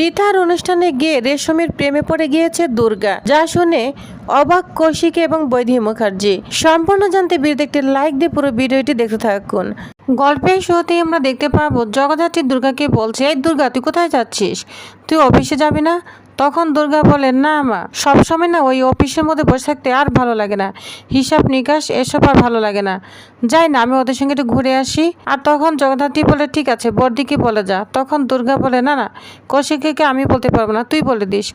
পৃথার অনুষ্ঠানে গিয়ে রেশমের প্রেমে পড়ে গিয়েছে দুর্গা। যা শুনে অবাক কৌশিক এবং বৈধি মুখার্জি। সম্পূর্ণ জানতে ভিডিওতে একটি লাইক দিয়ে পুরো ভিডিওটি দেখতে থাকুন। গল্পের শুরুতেই আমরা দেখতে পাবো, জগদ্ধাত্রী দুর্গাকে বলছে, এই দুর্গা, তুই কোথায় যাচ্ছিস? তুই অফিসে যাবি না? তখন দুর্গা বলেন, না মা, সবসময় না ওই অফিসের মধ্যে বসে থাকতে আর ভালো লাগে না। হিসাব নিকাশ, এসব আর ভালো লাগে না। যাই না, আমি ওদের সঙ্গে একটু ঘুরে আসি। আর তখন জগদ্ধাত্রী বলে, ঠিক আছে বর্দিকে বলে যা। তখন দুর্গা বলে, না না, কৌশিককে আমি বলতে পারব না, তুই বলে দিস।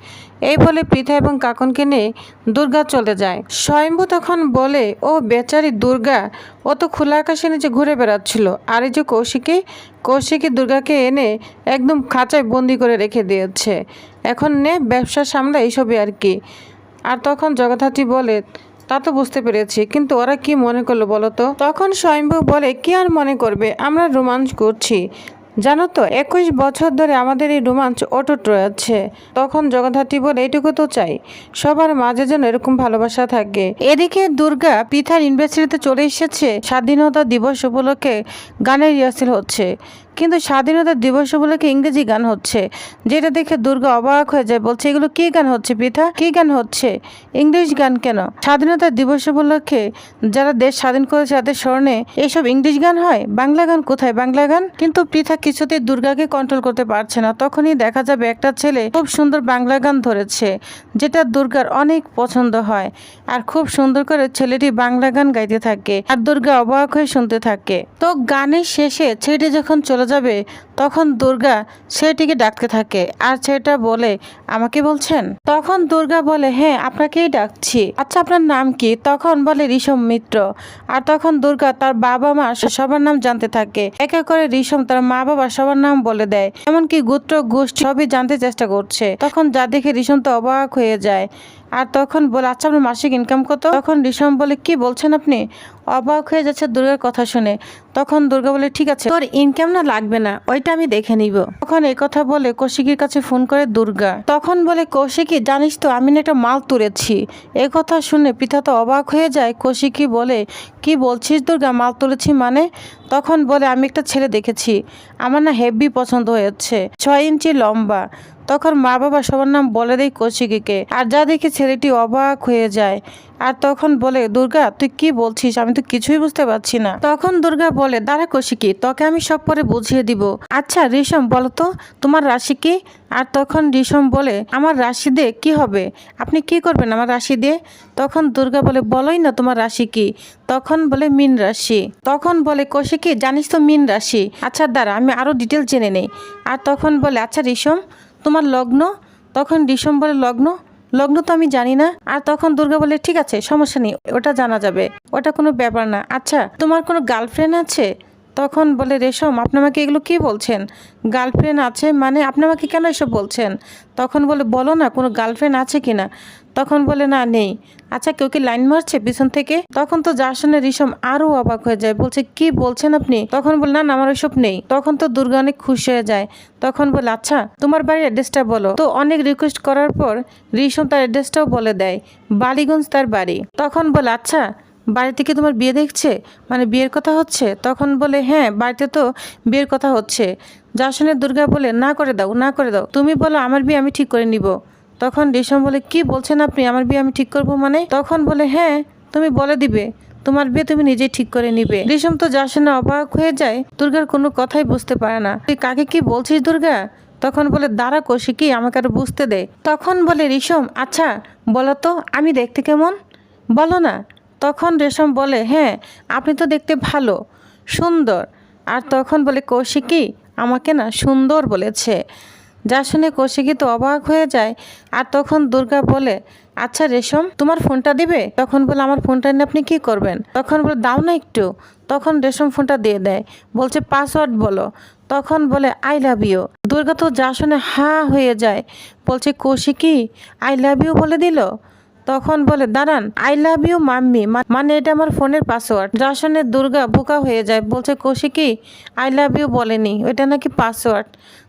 এই বলে পৃথা এবং কাকনকে নিয়ে দুর্গা চলে যায়। স্বয়ম্ভু তখন বলে, ও বেচারি দুর্গা, ও তো খোলা আকাশের নিচে ঘুরে বেড়াচ্ছিল। আর এই যে কৌশিকী কৌশিকী দুর্গাকে এনে একদম খাঁচায় বন্দি করে রেখে দিয়েছে। এখন নে, ব্যবসা সামলা, এইসবই আর কি। আর তখন জগদ্ধাত্রী বলে, তা তো বুঝতে পেরেছি, কিন্তু ওরা কি মনে করল বলো তো? তখন স্বয়ম্ভু বলে, কি আর মনে করবে? আমরা রোমাঞ্চ করছি। জানো তো, একুশ বছর ধরে আমাদের এই রোমাঞ্চ অটুট রয়েছে। তখন জগদ্ধাত্রী বলে, এইটুকু তো চাই। সবার মাঝে যেন এরকম ভালোবাসা থাকে। এদিকে দুর্গা পিথার ইউনিভার্সিটিতে চলে এসেছে। স্বাধীনতা দিবস উপলক্ষে গানের রিহার্সেল হচ্ছে। কিন্তু স্বাধীনতা দিবস উপলক্ষে ইংরেজি গান হচ্ছে, যেটা দেখে দুর্গা অবাক হয়ে যায়, বলছে, এগুলো কি গান হচ্ছে পিঠা? কি গান হচ্ছে? ইংলিশ গান কেন? স্বাধীনতা দিবস উপলক্ষে যারা দেশ স্বাধীন করেছে, তাদের স্মরণে এইসব ইংলিশ গান হয়? বাংলা গান কোথায়? বাংলা গান? কিন্তু পৃথা কিছুতেই দুর্গাকে কন্ট্রোল করতে পারছে না। তখনই দেখা যাবে একটা ছেলে খুব সুন্দর বাংলা গান ধরেছে, যেটা দুর্গার অনেক পছন্দ হয়, আর খুব সুন্দর করে ছেলেটি বাংলা গান গাইতে থাকে, আর দুর্গা অবাক হয়ে শুনতে থাকে। তো গানের শেষে ছেলেটি যখন চলে যাবে, তখন দুর্গা ছেলেটিকে ডাকতে থাকে। আর ছেলেটা বলে, আমাকে বলছেন? তখন দুর্গা বলে হ্যাঁ আপনাকেই ডাকছি। আচ্ছা আপনার নাম কি? তখন বলে ঋষম মিত্র। আর তখন দুর্গা তার বাবা মা সবার নাম জানতে থাকে। এক এক করে ঋষম তার মা বাবা সবার নাম বলে দেয়। এমনকি গোত্র গোষ্ঠী সবই জানতে চেষ্টা করছে। তখন যা দেখে ঋষম তো অবাক হয়ে যায়। আর তখন বলে আচ্ছা আপনার মাসিক ইনকাম কত? তখন ঋষম বলে, কি বলছেন আপনি? অবাক হয়ে যাচ্ছে দুর্গার কথা শুনে। তখন দুর্গা বলে, ঠিক আছে, তোর ইনকাম না লাগবে না, ওইটা আমি দেখে নিব। তখন এই কথা বলে কৌশিকীর কাছে ফোন করে দুর্গা। তখন বলে, কৌশিকী, জানিস তো, আমি না একটা মাল তুলেছি। এ কথা শুনে পিতা তো অবাক হয়ে যায়। কৌশিকী বলে, কি বলছিস দুর্গা, মাল তুলেছি মানে? তখন বলে, আমি একটা ছেলে দেখেছি। আমার না হেভি পছন্দ হয়েছে। ছয় ইঞ্চি লম্বা। তখন মা বাবা সবার নাম বলে দেয় কৌশিকীকে। আর যা দেখে ছেলেটি অবাক হয়ে যায়। আর তখন বলে, দুর্গা, তুই কি বলছিস? আমি তো কিছুই বুঝতে পারছি না। তখন দুর্গা বলে, দাঁড়া কৌশিকী, তোকে আমি সব পরে বুঝিয়ে দিব। আচ্ছা রেশম, বলো তো, তোমার রাশি কি? আর তখন রেশম বলে, আমার রাশি দিয়ে কি হবে? আপনি কি করবেন আমার রাশি দিয়ে? তখন দুর্গা বলে, বলোই না তোমার রাশি কি? তখন বলে, মিন রাশি। তখন বলে, কৌশিকী, জানিস তো মিন রাশি? আচ্ছা দাঁড়া, আমি আরও ডিটেল জেনে নেই। আর তখন বলে আচ্ছা রেশম, তোমার লগ্ন? তখন রেশম বলে, লগ্ন? লগ্ন তো আমি জানি না। আর তখন দুর্গা বলে, ঠিক আছে, সমস্যা নেই, ওটা জানা যাবে। ওটা কোনো ব্যাপার না। আচ্ছা তোমার কোনো গার্লফ্রেন্ড আছে? তখন বলে, রেশম, আপনি আমাকে এগুলো কি বলছেন? গার্লফ্রেন্ড আছে মানে আপনি আমাকে কেন এসব বলছেন? তখন বলে, বলো না, কোনো গার্লফ্রেন্ড আছে কি না তখন বলে, না, নেই। আচ্ছা কেউ কি লাইন মারছে পিছন থেকে? তখন তো যার শুনে রিসম আরও অবাক হয়ে যায়। বলছে, কি বলছেন আপনি? তখন বলে, না আমার ওইসব নেই। তখন তো দুর্গা অনেক খুশি হয়ে যায়। তখন বলে আচ্ছা তোমার বাড়ির অ্যাড্রেসটা বলো। তো অনেক রিকোয়েস্ট করার পর রিসম তার অ্যাড্রেসটাও বলে দেয়, বালিগঞ্জ তার বাড়ি। তখন বলে আচ্ছা বাড়ি থেকে তোমার বিয়ে দেখছে? মানে বিয়ের কথা হচ্ছে? তখন বলে হ্যাঁ বাড়িতে তো বিয়ের কথা হচ্ছে। যা শুনে দুর্গা বলে, না করে দাও, না করে দাও। তুমি বলো, আমার বিয়ে আমি ঠিক করে নিব। তখন রেশম বলে, কি বলছেন আপনি? আমার বিয়ে আমি ঠিক করব মানে? তখন বলে হ্যাঁ তুমি বলে দিবে। তোমার বিয়ে তুমি নিজেই ঠিক করে নিবে। রেশম তো যা শুনে অবাক হয়ে যায়, দুর্গার কোনো কথাই বুঝতে পারে না। তুই কাকে কি বলছিস দুর্গা? তখন বলে, দাঁড়া কৌশিকী, আমাকে আর বুঝতে দে। তখন বলে, রেশম আচ্ছা বলো তো, আমি দেখতে কেমন? বলো না। তখন রেশম বলে হ্যাঁ আপনি তো দেখতে ভালো, সুন্দর। আর তখন বলে, কৌশিকী, আমাকে না সুন্দর বলেছে। যা শুনে কৌশিকী তো অবাক হয়ে যায়। আর তখন দুর্গা বলে আচ্ছা রেশম, তোমার ফোনটা দিবে? তখন বলে, আমার ফোনটা নিয়ে আপনি কি করবেন? তখন বলে, দাও না একটু। তখন রেশম ফোনটা দিয়ে দেয়। বলছে, পাসওয়ার্ড বলো। তখন বলে, আই লাভ ইউ। দুর্গা তো যা শুনে হা হয়ে যায়। বলছে, কৌশিকী, আই লাভ ইউ বলে দিল? তখন বলে, দাঁড়ান আই লাভ ইউ মাম্মি। মানে এটা আমার ফোনের পাসওয়ার্ড যা শুনে দুর্গা বোকা হয়ে যায়। বলছে, কৌশিকী আই লাভ ইউ বলেনি। ওইটা নাকি পাসওয়ার্ড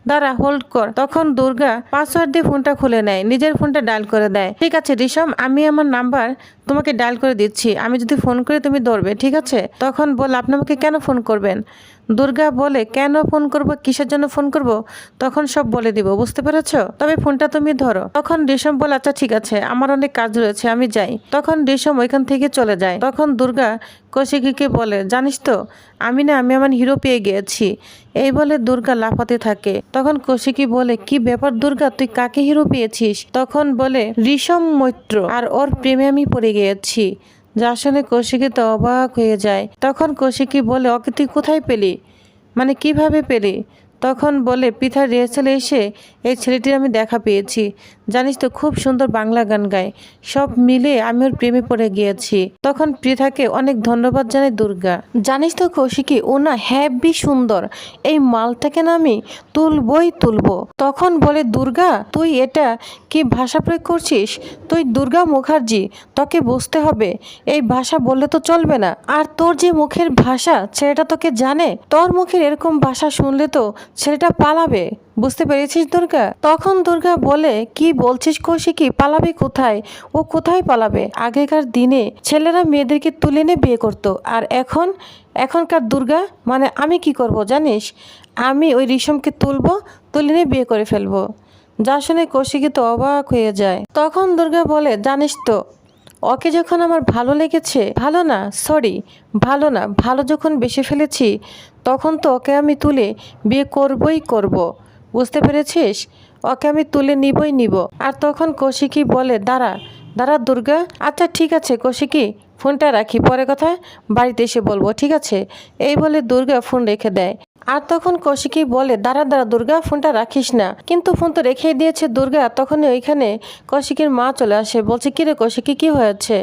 দাঁড়া হোল্ড কর। তখন দুর্গা পাসওয়ার্ড দিয়ে ফোনটা খুলে নেয়। নিজের ফোনটা ডায়াল করে দেয়। ঠিক আছে রিসম আমি আমার নাম্বার তোমাকে ডায়াল করে দিচ্ছি। আমি যদি ফোন করি, তুমি ধরবে। ঠিক আছে? তখন বল, আপনি আমাকে কেন ফোন করবেন? দুর্গা বলে, কেন ফোন করব? কিসের জন্য ফোন করব? তখন সব বলে দিব। বুঝতে পেরেছ? তবে ফোনটা তুমি ধরো। তখন রেশম বলে আচ্ছা ঠিক আছে। আমার অনেক কাজ রয়েছে। আমি যাই। তখন রেশম ওইখান থেকে চলে যায়। তখন দুর্গা কৌশিকীকে বলে, জানিস তো, আমি না, আমি আমার হিরো পেয়ে গিয়েছি। এই বলে দুর্গা লাফাতে থাকে। তখন কৌশিকী বলে, কি ব্যাপার দুর্গা, তুই কাকে হিরো পেয়েছিস? তখন বলে ঋষম মৈত্র, আর ওর প্রেমে আমি পড়ে গিয়েছি। যা শুনে কৌশিকী তো অবাক হয়ে যায়। তখন কৌশিকী বলে, ওকে তুই কোথায় পেলি? মানে কীভাবে পেলি? তখন বলে পিঠার রিহার্সালে এসে এই ছেলেটির আমি দেখা পেয়েছি। জানিস তো, খুব সুন্দর বাংলা গান গায়। সব মিলে আমি ওর প্রেমে পড়ে গিয়েছি। তখন পৃথাকে অনেক ধন্যবাদ জানাই দুর্গা। জানিস তো, কৌশিকী, ও না হ্যাবি সুন্দর। এই মালটাকে না আমি তুলবই তুলবো। তখন বলে, দুর্গা, তুই এটা কি ভাষা প্রয়োগ করছিস? তুই দুর্গা মুখার্জি, তোকে বুঝতে হবে। এই ভাষা বললে তো চলবে না। আর তোর যে মুখের ভাষা, ছেলেটা তোকে জানে? তোর মুখের এরকম ভাষা শুনলে তো ছেলেটা পালাবে, বুঝতে পেরেছিস দুর্গা? তখন দুর্গা বলে, কি বলছিস কৌশিকী? পালাবে কোথায়? ও কোথায় পালাবে? আগেকার দিনে ছেলেরা মেয়েদেরকে তুলে নিয়ে বিয়ে করতো। আর এখন, এখনকার দুর্গা মানে আমি কি করব জানিস? আমি ওই রেশমকে তুলবো, তুলে নিয়ে বিয়ে করে ফেলব। যা শুনে কৌশিকি তো অবাক হয়ে যায়। তখন দুর্গা বলে, জানিস তো ওকে যখন আমার ভালো লেগেছে, ভালো না সরি ভালো না, ভালো যখন বেশি ফেলেছি, তখন তো ওকে আমি তুলে বিয়ে করবই করব। বুঝতে পেরেছিস? ওকে আমি তুলে নিবই নিব। আর তখন কৌশিকী বলে, দাঁড়া দাঁড়া দুর্গা আচ্ছা ঠিক আছে কৌশিকী, ফোনটা রাখি, পরে কথা, বাড়িতে এসে বলব, ঠিক আছে? এই বলে দুর্গা ফোন রেখে দেয়। আর তখন কৌশিকী বলে, দাঁড়া দাঁড়া, দুর্গা, ফোনটা রাখিস না। কিন্তু ফোন তো রেখেই দিয়েছে দুর্গা। তখনই ওইখানে কৌশিকীর মা চলে আসে। বলছে, কিরে কৌশিকী, কি হয়েছে?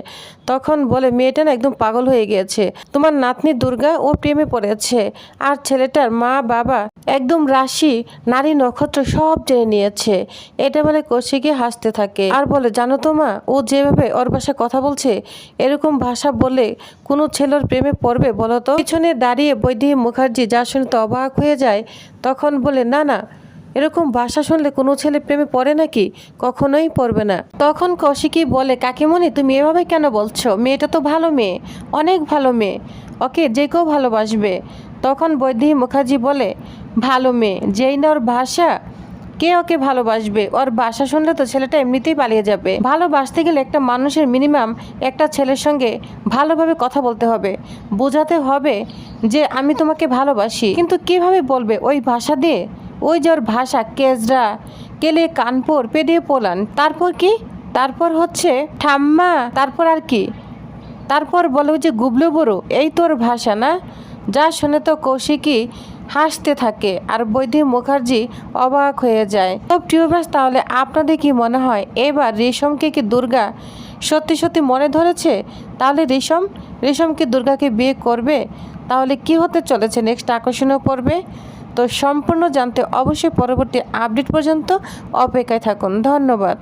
তখন বলে, মেয়েটা না একদম পাগল হয়ে গিয়েছে। তোমার নাতনি দুর্গা, ও প্রেমে পড়েছে। আর ছেলেটার মা, বাবা একদম রাশি, নারী নক্ষত্র সব জেনে নিয়েছে। এটা বলে কৌশিকী হাসতে থাকে। আর বলে, জানো তো মা, ও যেভাবে ওর ভাষায় কথা বলছে, এরকম ভাষা বলে কোনো ছেলের প্রেমে পড়বে বলো তো? পিছনে দাঁড়িয়ে বৈদেহী মুখার্জি যা শুনে তো অবাক হয়ে যায়, তখন বলে, না না, এরকম ভাষা শুনলে কোনো ছেলে প্রেমে পড়ে নাকি? কখনোই পড়বে না। তখন কৌশিকী বলে, কাকিমণি, তুমি এভাবে কেন বলছো? মেয়েটা তো ভালো মেয়ে, অনেক ভালো মেয়ে, ওকে যে কেউ ভালোবাসবে। তখন বৈদেহী মুখার্জি বলে, ভালো মেয়ে, যেই না ওর ভাষা কে ওকে ভালোবাসবে? ওর ভাষা শুনলে তো ছেলেটা এমনিতেই পালিয়ে যাবে। ভালোবাসতে গেলে একটা মানুষের মিনিমাম একটা ছেলের সঙ্গে ভালোভাবে কথা বলতে হবে। বোঝাতে হবে যে আমি তোমাকে ভালোবাসি। কিন্তু কীভাবে বলবে ওই ভাষা দিয়ে? ওই যে ওর ভাষা, কেজরা, কেলে, কানপুর পেডিয়ে পোলান। তারপর কি? তারপর হচ্ছে ঠাম্মা। তারপর আর কি? তারপর বলে যে গুবলু বড়ো। এই তোর ভাষা না? যা শুনে তো কৌশিকী হাসতে থাকে আর বৈদ্যি মুখার্জি অবাক হয়ে যায়। তো টিউবার্স তাহলে আপনাদের কি মনে হয়, এবার রেশমকে কি দুর্গা সত্যি সত্যি মনে ধরেছে? তাহলে রেশম রেশম কি দুর্গাকে বিয়ে করবে? তাহলে কি হতে চলেছে? নেক্সট আকর্ষণীয় পর্বে। তো সম্পূর্ণ জানতে অবশ্যই পরবর্তী আপডেট পর্যন্ত অপেক্ষায় থাকুন। ধন্যবাদ।